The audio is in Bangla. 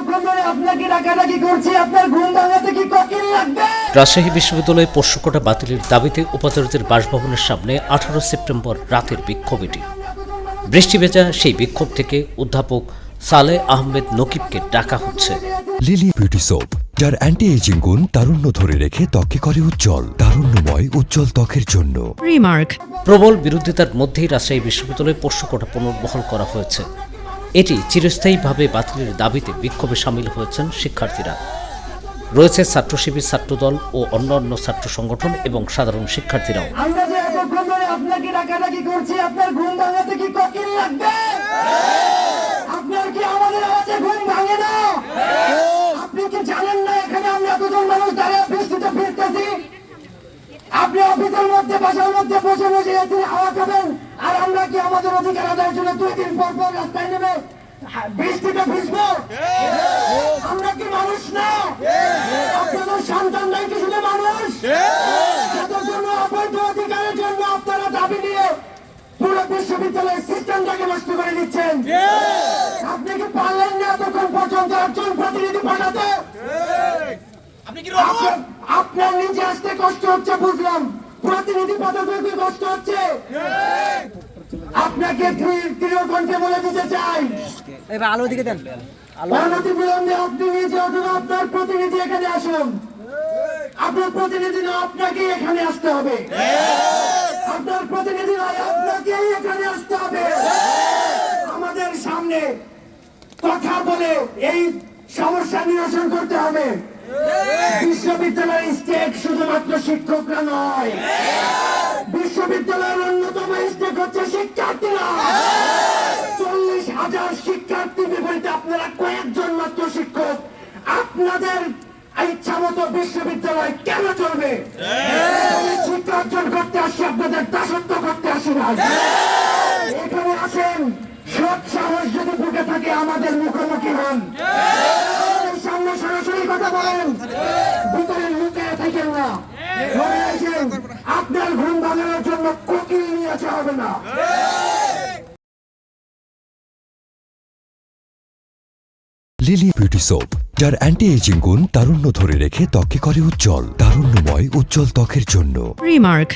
এতক্ষণ ধরে আপনাকে ডাকাডাকি করছি আপনার ঘুম ভাঙাতে কি ককিল লাগবে? রাজশাহী বিশ্ববিদ্যালয়ে পোষ্যকোটা বাতিলের দাবিতে উপাচার্যের বাসভবনের সামনে আঠারো সেপ্টেম্বর রাতের বিক্ষোভ এটি। বৃষ্টি ভেজা সেই বিক্ষোভ থেকে অধ্যাপক সালে আহমেদ নকিবকে ডাকা হচ্ছে। লিলি বিউটি সোপ যার অ্যান্টি এজিং গুণ তারুণ্য ধরে রেখে ত্বকে করে উজ্জ্বল তারুণ্যময় উজ্জ্বল ত্বকের জন্য। Remark. প্রবল বিরোধিতার মধ্যেই রাজশাহী বিশ্ববিদ্যালয়ে পোষ্যকোটা পুনর্বহাল করা হয়েছে। এটি চিরস্থায়ীভাবে বাতিলের দাবিতে বিক্ষোভে সামিল হয়েছেন শিক্ষার্থীরা। রয়েছে ছাত্র ছাত্রদল ও অন্যান্য ছাত্র সংগঠন এবং সাধারণ শিক্ষার্থীরাও। আপনি কি জানেন না এখানে আমরা এতজন মানুষ দাঁড়িয়ে বৃষ্টিতে ফিরতেছি আপনি মধ্যে বাসার মধ্যে বসে বসে এসে হাওয়া খাবেন। আর আমরা কি আমাদের অধিকার আদায়ের জন্য দুই দিন পর পর রাস্তায় হা- বৃষ্টিতে ভিজবো? আমরা কি মানুষ না? আপনাদের সন্তানরাই কি শুধু মানুষ? যাদের জন্য অবৈধ অধিকারের জন্য আপনারা দাবি নিয়ে পুরো বিশ্ববিদ্যালয়ের সিস্টেমটাকে নষ্ট করে দিচ্ছেন। আপনি কি পারলেন না এতক্ষণ পর্যন্ত একজন প্রতিনিধি পাঠাতে? আপনার নিজে আসতে কষ্ট হচ্ছে বুঝলাম। প্রতিনিধি কি কষ্ট হচ্ছে। আপনাকে তৃণকণ্ঠে বলে দিতে চাই। এবার আলো দিকে দেন। অনতি বিলম্বে আপনি নিজে অথবা আপনার প্রতিনিধি এখানে আসুন। আপনার প্রতিনিধি না আপনাকে এখানে আসতে হবে। আপনার প্রতিনিধি নয় আপনাকেই এখানে আসতে হবে। আমাদের সামনে কথা বলে এই সমস্যা নিরসন করতে হবে। বিশ্ববিদ্যালয়ের স্টেক শুধুমাত্র শিক্ষকরা নয়। বিশ্ববিদ্যালয়ের অন্যতম স্টেক হচ্ছে শিক্ষার্থীরা। চল্লিশ হাজার শিক্ষার্থী বিপরীতে আপনারা কয়েকজন মাত্র শিক্ষক। আপনাদের ইচ্ছা মতো বিশ্ববিদ্যালয় কেন চলবে? শিক্ষা অর্জন করতে আসি, আপনাদের দাসত্ব করতে আসি না এখানে আসেন, সৎ সাহস যদি বুকে থাকে, আমাদের মুখোমুখি হন। সামনে সরাসরি কথা বলেন। থাকেন না মনে রাখেন আপনার ঘুম ভাঙানোর জন্য কোকিল নিয়ে আসা হবে না লিলি বিউটি সোপ যার অ্যান্টি এজিং গুণ তারুণ্য ধরে রেখে ত্বকে করে উজ্জ্বল তারুণ্যময় উজ্জ্বল ত্বকের জন্য Remark.